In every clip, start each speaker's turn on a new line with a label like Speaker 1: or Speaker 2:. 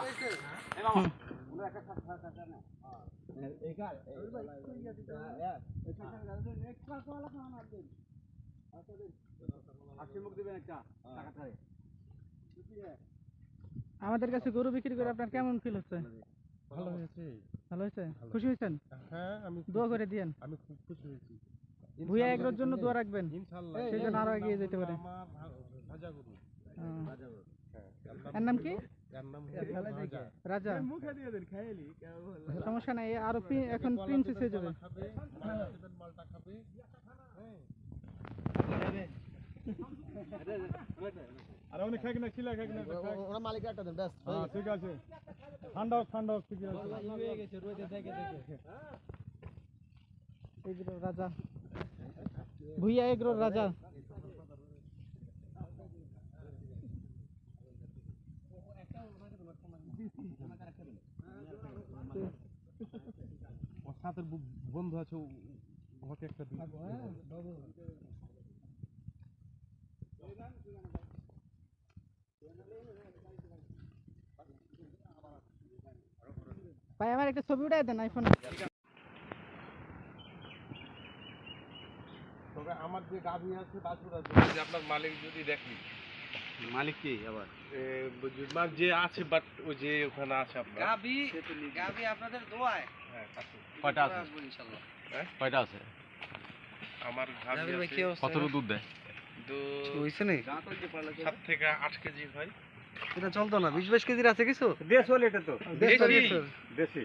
Speaker 1: আমাদের কাছে গরু বিক্রি করে আপনার কেমন ফিল হচ্ছে ভালো হয়েছে ভালো হয়েছে খুশি হয়েছেন হ্যাঁ আমি দোয়া করে দিয়েন
Speaker 2: আমি খুব খুশি হয়েছি
Speaker 1: ভুয়া একর জন্য দোয়া রাখবেন ইনশাআল্লাহ সেই আরো এগিয়ে যেতে পারে
Speaker 2: আমার ভাজা গরু ভাজা
Speaker 1: গরু হ্যাঁ নাম কি রাজা মুখে দিয়ে দেন খাইলি সমস্যা নাই আর এখন প্রিন্সেস হয়ে যাবে মালটা খাবে
Speaker 3: আরে উনি খাক না খিলা খাক না
Speaker 4: ওরা মালিক একটা দেন ব্যাস
Speaker 3: হ্যাঁ ঠিক আছে ঠান্ডা হোক ঠান্ডা হোক ঠিক আছে হয়ে গেছে রোদে দেখে দেখে
Speaker 1: এই রাজা ভুইয়া এগ্রোর Raja C C camera camera ও সাতর বন্ধু আছে ও হচ্ছে একটা ডাবল ভাই আমার একটা ছবি উঠায় দেন আইফোনে
Speaker 5: তো আমার যে গাদি আছে বাসুর আছে
Speaker 6: যে আপনার মালিক যদি দেখি
Speaker 7: মালিক কে আবার
Speaker 6: মানে যে আছে বাট ওই যে ওখানে আছে আপনার
Speaker 8: গাবি গাবি আপনাদের দোয়ায় হ্যাঁ
Speaker 7: কয়টা আছে ইনশাআল্লাহ হ্যাঁ? কয়টা আছে
Speaker 6: আমার গাবি আছে
Speaker 7: কত দুধ দেয় দুধ
Speaker 1: হইছে না
Speaker 6: 7 থেকে কেজি হয়
Speaker 1: এটা চলতো না বিশ 22 কেজির আছে কিছু
Speaker 9: দেশ তো দেশি দেশি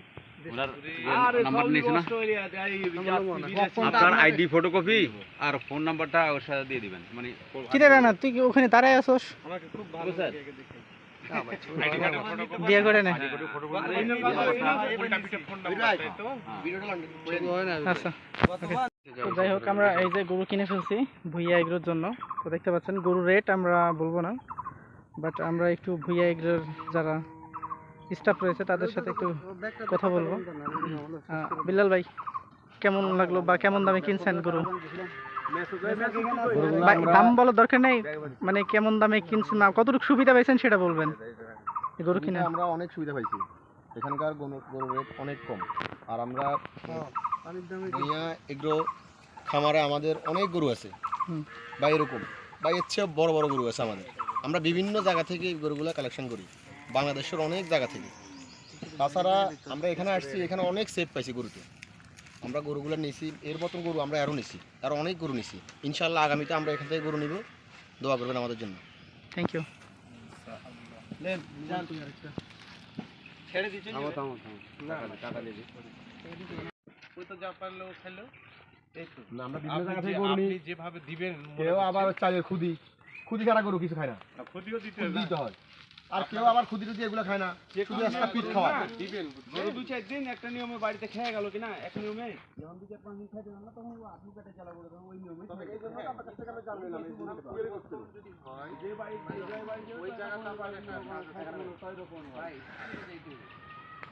Speaker 7: ফটোকপি আর ফোন মানে
Speaker 1: কি ওখানে তারাই মানে হ্যাঁ। আচ্ছা। যাই হোক আমরা এই যে গরু কিনে ফেলছি ভুইয়া এগুলোর জন্য তো দেখতে পাচ্ছেন গরু রেট আমরা বলবো না বাট আমরা একটু ভুইয়া এগুলোর যারা স্টাফ রয়েছে তাদের সাথে একটু কথা বলবো বিল্লাল ভাই কেমন লাগলো বা কেমন দামে কিনছেন গরু দাম বলার দরকার নেই মানে কেমন দামে কিনছেন না কতটুকু সুবিধা পাইছেন সেটা বলবেন গরু কিনে আমরা
Speaker 10: অনেক সুবিধা পাইছি এখানকার গরুর রেট অনেক কম আর আমরা এগুলো খামারে আমাদের অনেক গরু আছে বা এরকম বা এর চেয়ে বড় বড় গরু আছে আমাদের আমরা বিভিন্ন জায়গা থেকে গরুগুলো কালেকশন করি বাংলাদেশের অনেক জায়গা থেকে তাছাড়া আমরা এখানে আসছি এখানে অনেক সেফ পাইছি গরুতে আমরা গরুগুলো নিয়েছি এর মতন গরু আমরা আরও নিছি আর অনেক গরু নিছি ইনশাল্লাহ আগামীতে আমরা এখান থেকে গরু নিব দোয়া করবেন আমাদের জন্য
Speaker 1: থ্যাংক ইউ
Speaker 8: যেভাবে দিবেন
Speaker 11: কেউ আবার চালের খুদি খুদি ছাড়া গরু কিছু খায় না
Speaker 8: খুদিও দিতে
Speaker 11: হয় আর কেউ আবার খুদি টুদি এগুলো খায় না শুধু একটা পিঠ খাওয়া দিবেন
Speaker 8: গরু দু চার দিন একটা নিয়মে বাড়িতে খেয়ে গেল কিনা এক নিয়মে যখন দু চার পাঁচ দিন খাইতে না তখন আপনি পেটে চালা বলে তখন ওই নিয়মে যে বাড়ি যে বাড়ি ওই জায়গাটা পারে না ভাই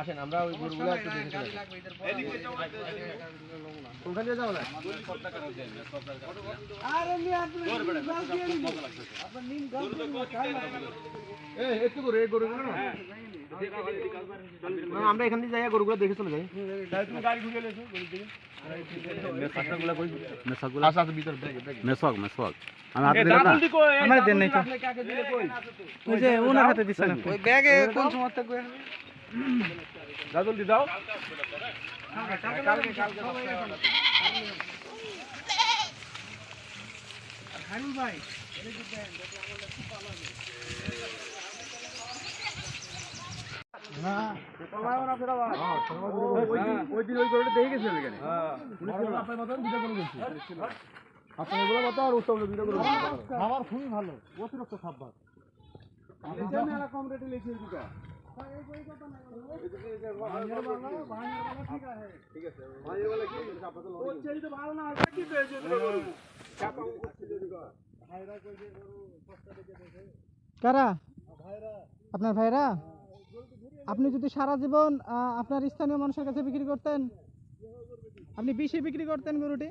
Speaker 11: আসেন আমরা ওই গরুগুলো একটু দেখে চলে কোনখান দিয়ে যাবো না
Speaker 8: একটু করে এই গরুগুলো হ্যাঁ,
Speaker 11: না আমরা এখান দিয়ে যাই গরুগুলো দেখে চলে যাই
Speaker 8: হ্যাঁ, গাড়ি হাতে দিলাম
Speaker 1: দেন নাই তো
Speaker 8: ব্যাগে কোন সময় থাকবে
Speaker 11: দাদল দি দাও ওই দিন ওই করে গেছি আপনার এগুলো মতো আর উত্তম
Speaker 8: খাবার খুবই ভালো অতিরিক্ত খাবার কম রেটে লিখে কারা
Speaker 1: আপনার ভাইরা আপনি যদি সারা জীবন আপনার স্থানীয় মানুষের কাছে বিক্রি করতেন আপনি বিশে বিক্রি করতেন গরুটি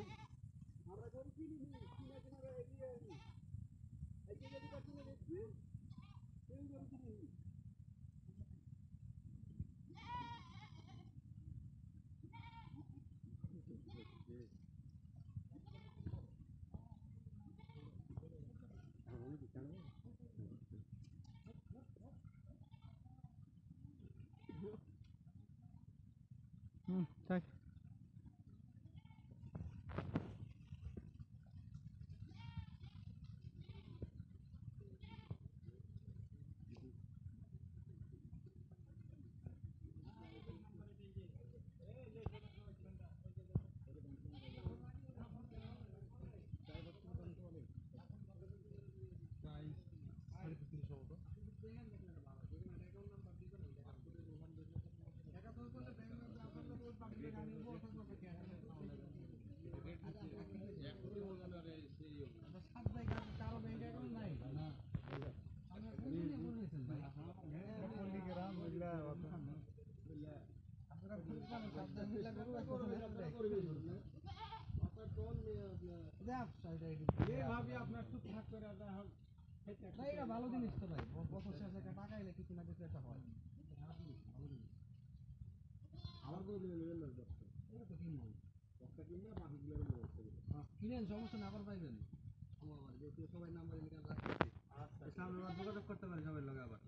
Speaker 1: Thank you. আপনার করে এটা ভালো জিনিস তো ভাই বছর শেষে টাকা এলে কিছু না কিছু একটা আমার না কিনলে সমস্যা না আবার পাইবেন সবাই আচ্ছা, যোগাযোগ করতে সবাই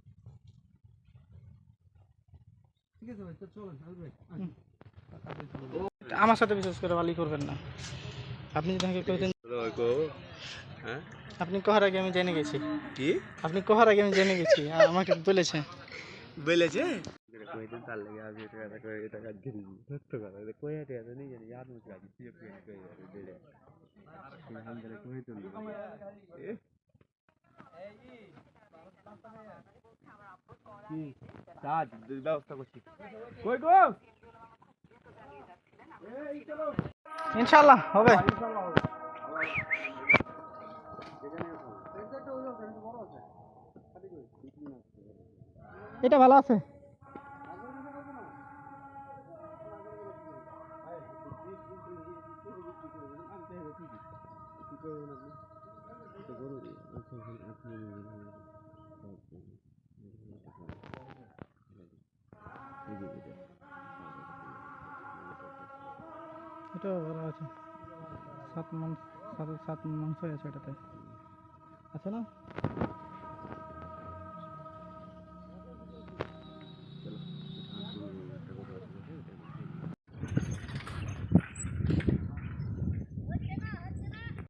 Speaker 1: ঠিক আছে ভাই তো আমার সাথে বিশ্বাস করে ভালোই করবেন না আপনি যদি আমাকে হ্যাঁ আপনি কহার আগে আমি জেনে গেছি কি আপনি কহার আগে আমি জেনে গেছি আর আমাকে বলেছে
Speaker 7: বলেছে কয়েকদিন তার লেগে আজ এটা কথা এটা কাজ সত্য কথা এটা আর মতো কাজ কি
Speaker 1: কয়ে ব্যবস্থা করছি কই গো ইনশাল্লাহ হবে এটা ভালো আছে Gracias. এটা ভালো আছে সাত মাংস সাত সাত মাংস আছে এটাতে আছে আচ্ছা না